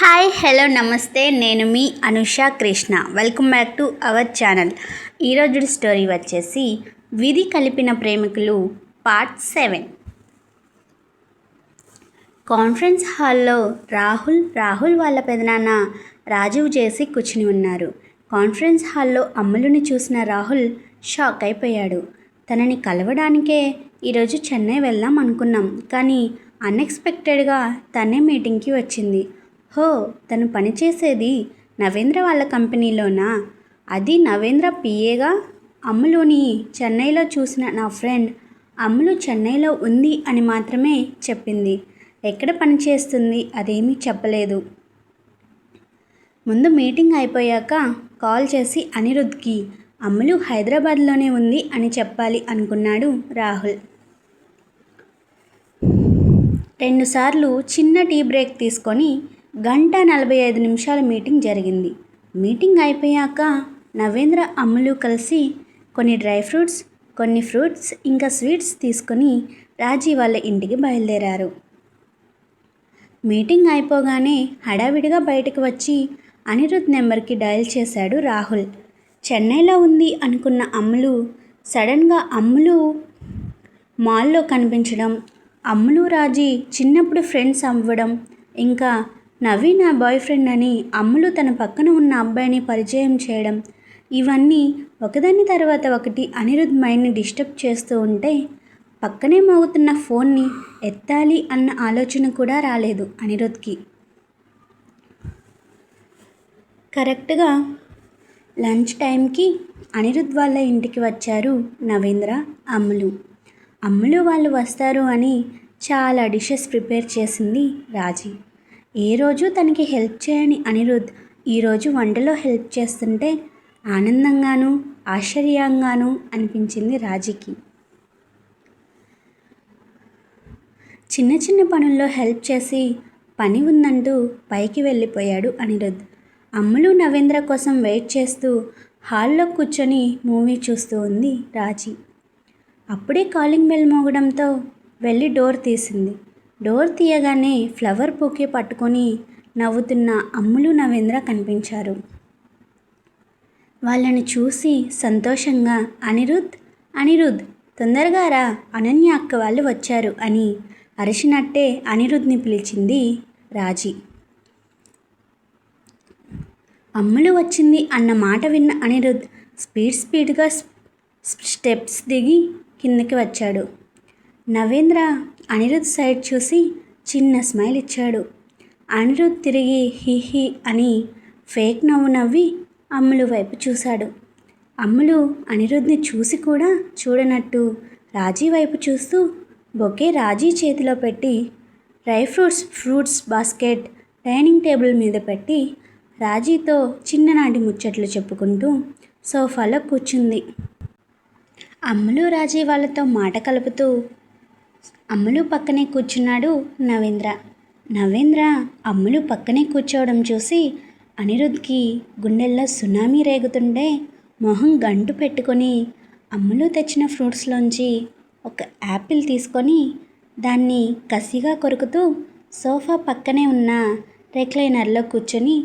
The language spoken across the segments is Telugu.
హాయ్ హలో నమస్తే. నేను మీ Anusha Krishna. Welcome back to our channel ఈరోజు స్టోరీ వచ్చేసి విధి కలిపిన ప్రేమికులు పార్ట్ సెవెన్ కాన్ఫరెన్స్ హాల్లో రాహుల్ రాహుల్ వాళ్ళ పెదనాన్న రాజీవ్ చేసి కూర్చుని ఉన్నారు. కాన్ఫరెన్స్ హాల్లో అమ్ములుని చూసిన రాహుల్ షాక్ అయిపోయాడు. తనని కలవడానికే ఈరోజు చెన్నై వెళ్దాం అనుకున్నాం. కానీ అన్ఎక్స్పెక్టెడ్గా తనే మీటింగ్కి వచ్చింది. హో తను పనిచేసేది నవేంద్ర వాళ్ళ కంపెనీలోనా? అది నవేంద్ర పిఏగా? అమ్ములుని చెన్నైలో చూసిన నా ఫ్రెండ్ అమ్ములు చెన్నైలో ఉంది అని మాత్రమే చెప్పింది. ఎక్కడ పనిచేస్తుంది? అదేమీ చెప్పలేదు. ముందు మీటింగ్ అయిపోయాక కాల్ చేసి అనిరుద్ధ్కి అమ్ములు హైదరాబాద్లోనే ఉంది అని చెప్పాలి అనుకున్నాడు రాహుల్. రెండుసార్లు చిన్న టీ బ్రేక్ తీసుకొని గంట నలభై ఐదు నిమిషాల మీటింగ్ జరిగింది. మీటింగ్ అయిపోయాక నవేంద్ర అమ్ములు కలిసి కొన్ని డ్రై ఫ్రూట్స్ కొన్ని ఫ్రూట్స్ ఇంకా స్వీట్స్ తీసుకొని రాజీ వాళ్ళ ఇంటికి బయలుదేరారు. మీటింగ్ అయిపోగానే హడావిడిగా బయటకు వచ్చి అనిరుద్ నెంబర్కి డయల్ చేశాడు రాహుల్. చెన్నైలో ఉంది అనుకున్న అమ్ములు సడన్గా అమ్ములు మాల్లో కనిపించడం అమ్ములు రాజీ చిన్నప్పుడు ఫ్రెండ్స్ అవ్వడం ఇంకా నవీ నా బాయ్ ఫ్రెండ్ అని అమ్ములు తన పక్కన ఉన్న అబ్బాయిని పరిచయం చేయడం. ఇవన్నీ ఒకదాని తర్వాత ఒకటి అనిరుద్ మైండ్ని డిస్టర్బ్ చేస్తూ ఉంటే పక్కనే మోగుతున్న ఫోన్ని ఎత్తాలి అన్న ఆలోచన కూడా రాలేదు అనిరుద్కి. కరెక్ట్గా లంచ్ టైంకి అనిరుద్ వాళ్ళ ఇంటికి వచ్చారు నవేంద్ర అమ్ములు. అమ్ములు వాళ్ళు వస్తారు అని చాలా డిషెస్ ప్రిపేర్ చేసింది రాజీ. ఏ రోజు తనకి హెల్ప్ చేయని అనిరుద్ ఈరోజు వంటలో హెల్ప్ చేస్తుంటే ఆనందంగాను ఆశ్చర్యంగాను అనిపించింది రాజీకి. చిన్న చిన్న పనుల్లో హెల్ప్ చేసి పని ఉందంటూ పైకి వెళ్ళిపోయాడు అనిరుద్. అమ్ములు నవేంద్ర కోసం వెయిట్ చేస్తూ హాల్లో కూర్చొని మూవీ చూస్తూ ఉంది రాజీ. అప్పుడే కాలింగ్ బెల్ మోగడంతో వెళ్ళి డోర్ తీసింది. డోర్ తీయగానే ఫ్లవర్ బొకే పట్టుకొని నవ్వుతున్న అమ్ములు నవేంద్ర కనిపించారు. వాళ్ళని చూసి సంతోషంగా అనిరుద్ అనిరుద్ తొందరగా రా అనన్య అక్క వాళ్ళు వచ్చారు అని అరిచినట్టే అనిరుద్ని పిలిచింది రాజీ. అమ్ములు వచ్చింది అన్న మాట విన్న అనిరుద్ స్పీడ్ స్పీడ్గా స్టెప్స్ దిగి కిందకి వచ్చాడు. నవేంద్ర అనిరుద్ సైడ్ చూసి చిన్న స్మైల్ ఇచ్చాడు. అనిరుద్ తిరిగి హిహి అని ఫేక్ నవ్వు నవ్వి అమ్ములు వైపు చూశాడు. అమ్ములు అనిరుద్ని చూసి కూడా చూడనట్టు రాజీ వైపు చూస్తూ బొకే రాజీ చేతిలో పెట్టి dry fruits fruits basket dining table మీద పెట్టి రాజీతో చిన్ననాటి ముచ్చట్లు చెప్పుకుంటూ సోఫాలో కూర్చుంది. అమ్ములు రాజీ వాళ్ళతో మాట కలుపుతూ అమ్ములు పక్కనే కూర్చున్నాడు నవేంద్ర. నవేంద్ర అమ్ములు పక్కనే కూర్చోవడం చూసి అనిరుద్ధ్కి గుండెల్లో సునామీ రేగుతుండే మొహం గంటు పెట్టుకొని అమ్ములు తెచ్చిన ఫ్రూట్స్లోంచి ఒక యాపిల్ తీసుకొని దాన్ని కసిగా కొరుకుతూ సోఫా పక్కనే ఉన్న రెక్లైనర్లో కూర్చొని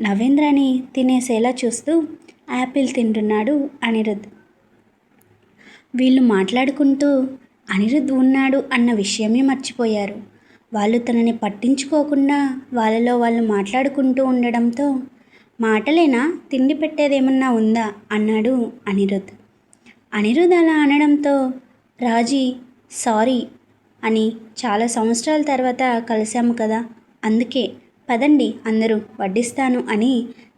నవేంద్రని తినేసేలా చూస్తూ యాపిల్ తింటున్నాడు అనిరుద్. వీళ్ళు మాట్లాడుకుంటూ అనిరుద్ ఉన్నాడు అన్న విషయమే మర్చిపోయారు. వాళ్ళు తనని పట్టించుకోకుండా వాళ్ళలో వాళ్ళు మాట్లాడుకుంటూ ఉండడంతో మాటలేనా? తిండి పెట్టేదేమన్నా ఉందా? అన్నాడు అనిరుద్ అనిరుద్ అలా అనడంతో రాజీ సారీ అని చాలా సంవత్సరాల తర్వాత కలిశాము కదా అందుకే పదండి అందరూ వడ్డిస్తాను అని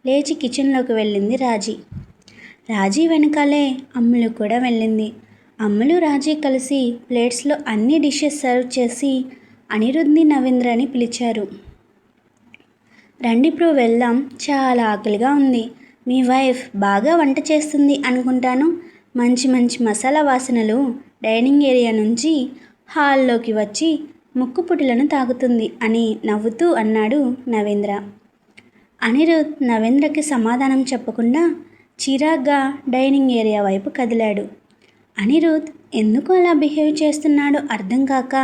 లేచి కిచెన్లోకి వెళ్ళింది రాజీ. రాజీ వెనకాలే అమ్ములు కూడా వెళ్ళింది. అమ్ములు రాజీ కలిసి ప్లేట్స్లో అన్ని డిషెస్ సర్వ్ చేసి అనిరుద్ని నవేంద్రని పిలిచారు. రండి ఇప్పుడు వెళ్దాం. చాలా ఆకలిగా ఉంది. మీ వైఫ్ బాగా వంట చేస్తుంది అనుకుంటాను. మంచి మంచి మసాలా వాసనలు డైనింగ్ ఏరియా నుంచి హాల్లోకి వచ్చి ముక్కుపుటిలను తాగుతుంది అని నవ్వుతూ అన్నాడు నవేంద్ర. అనిరుద్ నవేంద్రకి సమాధానం చెప్పకుండా చిరాగ్గా డైనింగ్ ఏరియా వైపు కదిలాడు. అనిరుద్ ఎందుకు అలా బిహేవ్ చేస్తున్నాడో అర్థం కాక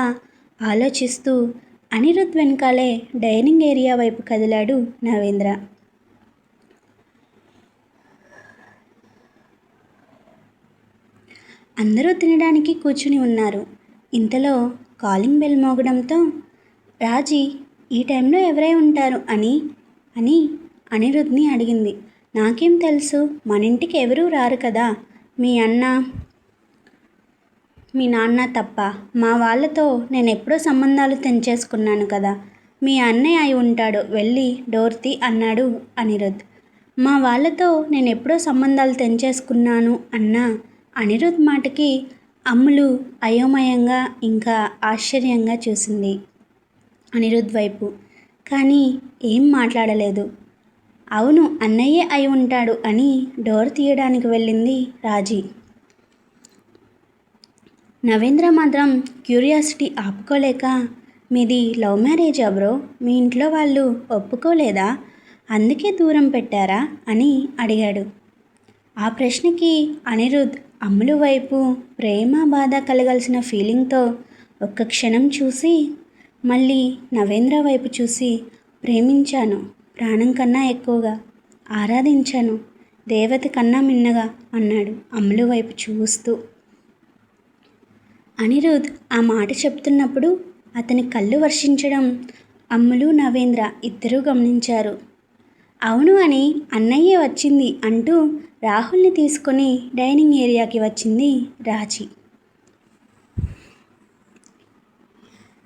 ఆలోచిస్తూ అనిరుద్ వెనకాలే డైనింగ్ ఏరియా వైపు కదిలాడు నవేంద్ర. అందరూ తినడానికి కూర్చుని ఉన్నారు. ఇంతలో కాలింగ్ బెల్ మోగడంతో రాజీ ఈ టైంలో ఎవరై ఉంటారు అని అని అనిరుద్ని అడిగింది. నాకేం తెలుసు మన ఇంటికి ఎవరూ రారు కదా? మీ అన్న మీ నాన్న తప్ప మా వాళ్ళతో నేను ఎప్పుడో సంబంధాలు తెంచేసుకున్నాను కదా. మీ అన్నయ్య అయి ఉంటాడు. వెళ్ళి డోర్ తీ అన్నాడు అనిరుద్. మా వాళ్ళతో నేను ఎప్పుడో సంబంధాలు తెంచేసుకున్నాను అన్న అనిరుద్ మాటకి అమ్ములు అయోమయంగా ఇంకా ఆశ్చర్యంగా చూసింది అనిరుద్ వైపు. కానీ ఏం మాట్లాడలేదు. అవును అన్నయ్యే అయి ఉంటాడు అని డోర్ తీయడానికి వెళ్ళింది రాజీ. నవేంద్ర మాత్రం క్యూరియాసిటీ ఆపుకోలేక మీది లవ్ మ్యారేజా బ్రో? మీ ఇంట్లో వాళ్ళు ఒప్పుకోలేదా? అందుకే దూరం పెట్టారా? అని అడిగాడు. ఆ ప్రశ్నకి అనిరుద్ అమ్ములు వైపు ప్రేమ బాధ కలగాల్సిన ఫీలింగ్తో ఒక్క క్షణం చూసి మళ్ళీ నవేంద్ర వైపు చూసి ప్రేమించాను ప్రాణం కన్నా ఎక్కువగా ఆరాధించాను దేవత కన్నా మిన్నగా అన్నాడు అమ్ములు వైపు చూస్తూ. అనిరుద్ ఆ మాట చెప్తున్నప్పుడు అతని కళ్ళు వర్షించడం అమ్ములు నవేంద్ర ఇద్దరూ గమనించారు. అవును అని అన్నయ్య వచ్చింది అంటూ రాహుల్ని తీసుకొని డైనింగ్ ఏరియాకి వచ్చింది రాజీ.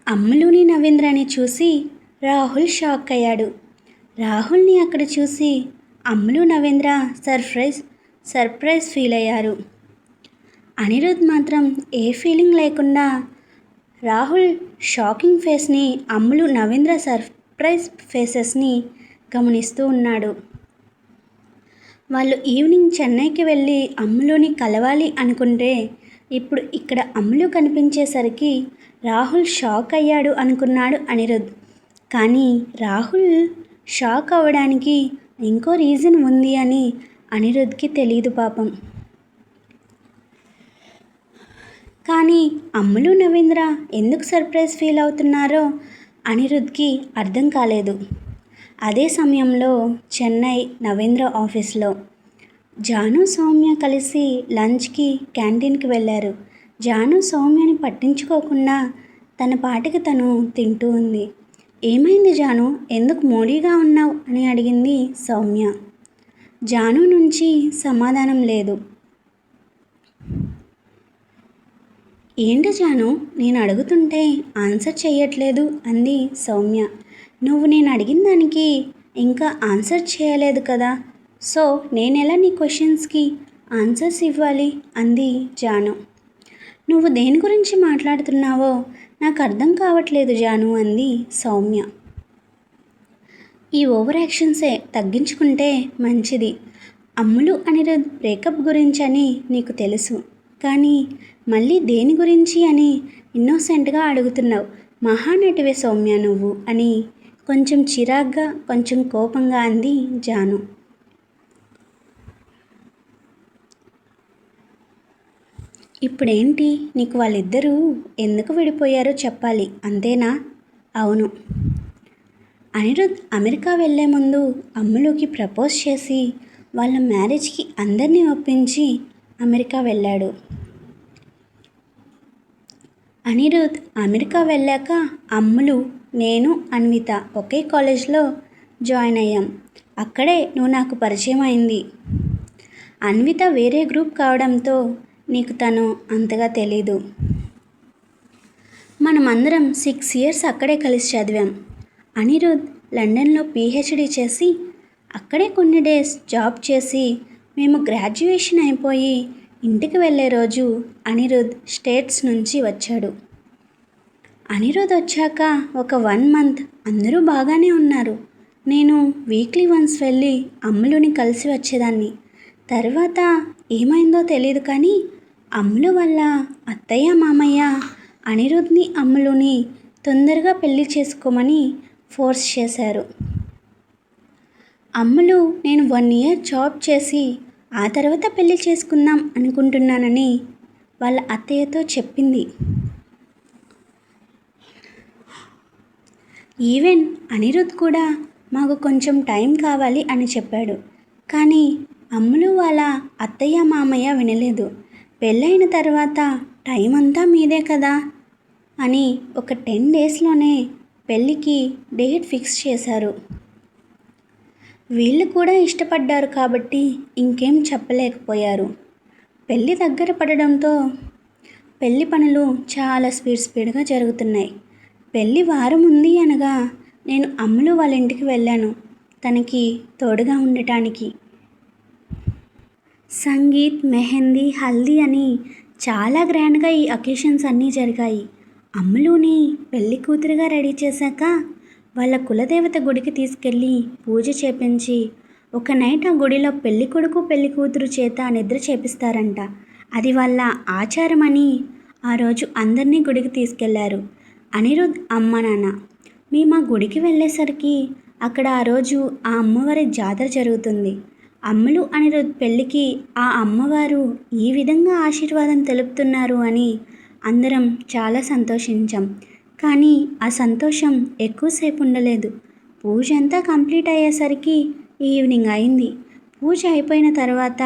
అమ్ములుని నవేంద్రని చూసి రాహుల్ షాక్ అయ్యాడు. రాహుల్ని అక్కడ చూసి Ammulu Navendra surprise surprise feel అయ్యారు. అనిరుద్ మాత్రం ఏ ఫీలింగ్ లేకుండా రాహుల్ షాకింగ్ ఫేస్ని అమ్ములు నవీంద్ర సర్ప్రైజ్ ఫేసెస్ని గమనిస్తూ ఉన్నాడు. వాళ్ళు ఈవినింగ్ చెన్నైకి వెళ్ళి అమ్ములుని కలవాలి అనుకుంటే ఇప్పుడు ఇక్కడ అమ్ములు కనిపించేసరికి రాహుల్ షాక్ అయ్యాడు అనుకున్నాడు అనిరుద్. కానీ రాహుల్ షాక్ అవ్వడానికి ఇంకో రీజన్ ఉంది అని అనిరుద్ధ్కి తెలియదు పాపం. కానీ అమ్ములు నవీంద్ర ఎందుకు సర్ప్రైజ్ ఫీల్ అవుతున్నారో అనిరుద్ధ్కి అర్థం కాలేదు. అదే సమయంలో చెన్నై నవేంద్ర ఆఫీస్లో జాను సౌమ్య కలిసి లంచ్కి క్యాంటీన్కి వెళ్ళారు. జాను సౌమ్యని పట్టించుకోకుండా తన పాటికి తను తింటూ ఉంది. ఏమైంది జాను? ఎందుకు మోడీగా ఉన్నావు? అని అడిగింది సౌమ్య. జాను నుంచి సమాధానం లేదు. ఏంటి జాను? నేను అడుగుతుంటే ఆన్సర్ చేయట్లేదు అంది సౌమ్య. నువ్వు నేను అడిగిన దానికి ఇంకా ఆన్సర్ చేయలేదు కదా. సో నేను ఎలా నీ క్వశ్చన్స్కి ఆన్సర్స్ ఇవ్వాలి? అంది జాను. నువ్వు దేని గురించి మాట్లాడుతున్నావో నాకు అర్థం కావట్లేదు జాను అంది సౌమ్య. ఈ ఓవర్ యాక్షన్సే తగ్గించుకుంటే మంచిది. అమ్ములు అనిరుద్ బ్రేకప్ గురించి అని నీకు తెలుసు. కానీ మళ్ళీ దేని గురించి అని ఇన్నోసెంట్గా అడుగుతున్నావు? మహానటివే సౌమ్య నువ్వు అని కొంచెం చిరాగ్గా కొంచెం కోపంగా అంది జాను. ఇప్పుడేంటి? నీకు వాళ్ళిద్దరూ ఎందుకు విడిపోయారో చెప్పాలి అంతేనా? అవును. అనిరుద్ అమెరికా వెళ్ళే ముందు అమ్ములోకి ప్రపోజ్ చేసి వాళ్ళ మ్యారేజ్కి అందరినీ ఒప్పించి అమెరికా వెళ్ళాడు. అనిరుద్ అమెరికా వెళ్ళాక అమ్ములు నేను అన్విత ఒకే కాలేజ్లో జాయిన్ అయ్యాం. అక్కడే నువ్వు నాకు పరిచయం అయింది. అన్విత వేరే గ్రూప్ కావడంతో నీకు తను అంతగా తెలీదు. మనమందరం సిక్స్ ఇయర్స్ అక్కడే కలిసి చదివాం. అనిరుద్ లండన్లో పిహెచ్డి చేసి అక్కడే కొన్ని డేస్ జాబ్ చేసి మేము గ్రాడ్యుయేషన్ అయిపోయి ఇంటికి వెళ్ళే రోజు అనిరుద్ స్టేట్స్ నుంచి వచ్చాడు. అనిరుద్ వచ్చాక ఒక వన్ మంత్ అందరూ బాగానే ఉన్నారు. నేను వీక్లీ వన్స్ వెళ్ళి అమ్ములుని కలిసి వచ్చేదాన్ని. తర్వాత ఏమైందో తెలియదు కానీ అమ్ములు వల్ల అత్తయ్య మామయ్య అనిరుద్ని అమ్ములుని తొందరగా పెళ్ళి చేసుకోమని ఫోర్స్ చేశారు. అమ్ములు నేను వన్ ఇయర్ జాబ్ చేసి ఆ తర్వాత పెళ్ళి చేసుకుందాం అనుకుంటున్నానని వాళ్ళ అత్తయ్యతో చెప్పింది. ఈవెన్ అనిరుద్ కూడా మాకు కొంచెం టైం కావాలి అని చెప్పాడు. కానీ అమ్ములు వాళ్ళ అత్తయ్య మామయ్య వినలేదు. పెళ్ళైన తర్వాత టైం అంతా మీదే కదా అని ఒక టెన్ డేస్లోనే పెళ్ళికి డేట్ ఫిక్స్ చేశారు. వీళ్ళు కూడా ఇష్టపడ్డారు కాబట్టి ఇంకేం చెప్పలేకపోయారు. పెళ్ళి దగ్గర పడడంతో పెళ్ళి పనులు చాలా స్పీడ్ స్పీడ్గా జరుగుతున్నాయి. పెళ్ళి వారం ఉంది అనగా నేను అమ్ములు వాళ్ళ ఇంటికి వెళ్ళాను. తనకి తోడుగా ఉండటానికి. సంగీత్ మెహందీ హల్దీ అని చాలా గ్రాండ్గా ఈ అకేషన్స్ అన్నీ జరిగాయి. అమ్ములుని పెళ్ళి కూతురుగా రెడీ చేశాక వాళ్ళ కులదేవత గుడికి తీసుకెళ్ళి పూజ చేపించి ఒక నైట్ ఆ గుడిలో పెళ్ళి కొడుకు పెళ్ళి కూతురు చేత నిద్ర చేపిస్తారంట. అది వాళ్ళ ఆచారం అని ఆ రోజు అందరినీ గుడికి తీసుకెళ్ళారు. అనిరుద్ అమ్మ నాన్న మేము ఆ గుడికి వెళ్ళేసరికి అక్కడ ఆ రోజు ఆ అమ్మవారి జాతర జరుగుతుంది. అమ్మలు అనిరుద్ పెళ్ళికి ఆ అమ్మవారు ఈ విధంగా ఆశీర్వాదం తెలుపుతున్నారు అని అందరం చాలా సంతోషించాం. కానీ ఆ సంతోషం ఎక్కువసేపు ఉండలేదు. పూజ అంతా కంప్లీట్ అయ్యేసరికి ఈవినింగ్ అయింది. పూజ అయిపోయిన తర్వాత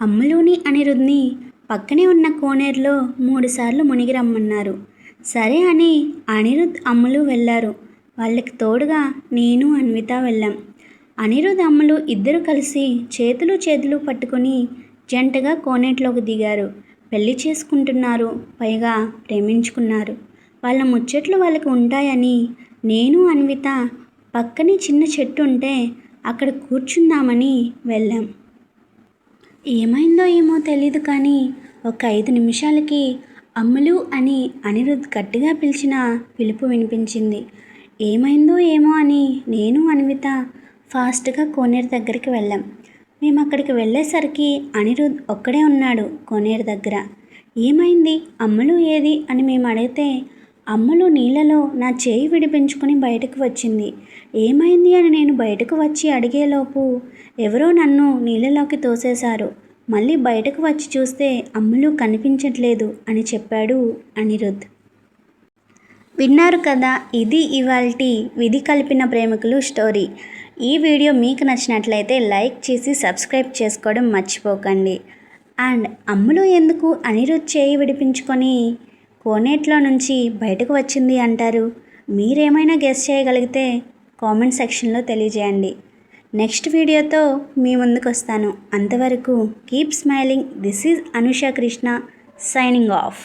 అమ్మలోని అనిరుద్ని పక్కనే ఉన్న కోనేరులో మూడుసార్లు మునిగి రమ్మన్నారు. సరే అని అనిరుద్ అమ్మలు వెళ్ళారు. వాళ్ళకి తోడుగా నేను అన్విత వెళ్ళాం. అనిరుద్ అమ్మలు ఇద్దరు కలిసి చేతులు చేతులు పట్టుకొని జంటగా కోనేట్లోకి దిగారు. పెళ్ళి చేసుకుంటున్నారు. పైగా ప్రేమించుకున్నారు. వాళ్ళ ముచ్చట్లు వాళ్ళకి ఉంటాయని నేను అన్విత పక్కనే చిన్న చెట్టు ఉంటే అక్కడ కూర్చుందామని వెళ్ళాం. ఏమైందో ఏమో తెలీదు కానీ ఒక ఐదు నిమిషాలకి అమ్ములు అని అనిరుద్ గట్టిగా పిలిచిన పిలుపు వినిపించింది. ఏమైందో ఏమో అని నేను అన్విత ఫాస్ట్గా కోనేరు దగ్గరికి వెళ్ళాం. మేము అక్కడికి వెళ్ళేసరికి అనిరుద్ ఒక్కడే ఉన్నాడు కోనేరు దగ్గర. ఏమైంది? అమ్మలు ఏది? అని మేము అడిగితే అమ్మలు నీళ్ళలో నా చేయి విడిపించుకుని బయటకు వచ్చింది. ఏమైంది అని నేను బయటకు వచ్చి అడిగేలోపు ఎవరో నన్ను నీళ్ళలోకి తోసేశారు. మళ్ళీ బయటకు వచ్చి చూస్తే అమ్ములు కనిపించట్లేదు అని చెప్పాడు అనిరుద్. విన్నారు కదా ఇది ఇవాల్టి విధి కలిపిన ప్రేమికులు స్టోరీ. ఈ వీడియో మీకు నచ్చినట్లయితే లైక్ చేసి సబ్స్క్రైబ్ చేసుకోవడం మర్చిపోకండి. అండ్ అమ్ములు ఎందుకు అనిరుద్ చేయి విడిపించుకొని కోనేట్లో నుంచి బయటకు వచ్చింది అంటారు? మీరేమైనా గెస్ చేయగలిగితే కామెంట్ సెక్షన్లో తెలియజేయండి. నెక్స్ట్ వీడియోతో మీ ముందుకు వస్తాను. అంతవరకు keep smiling. This is Anusha Krishna signing off.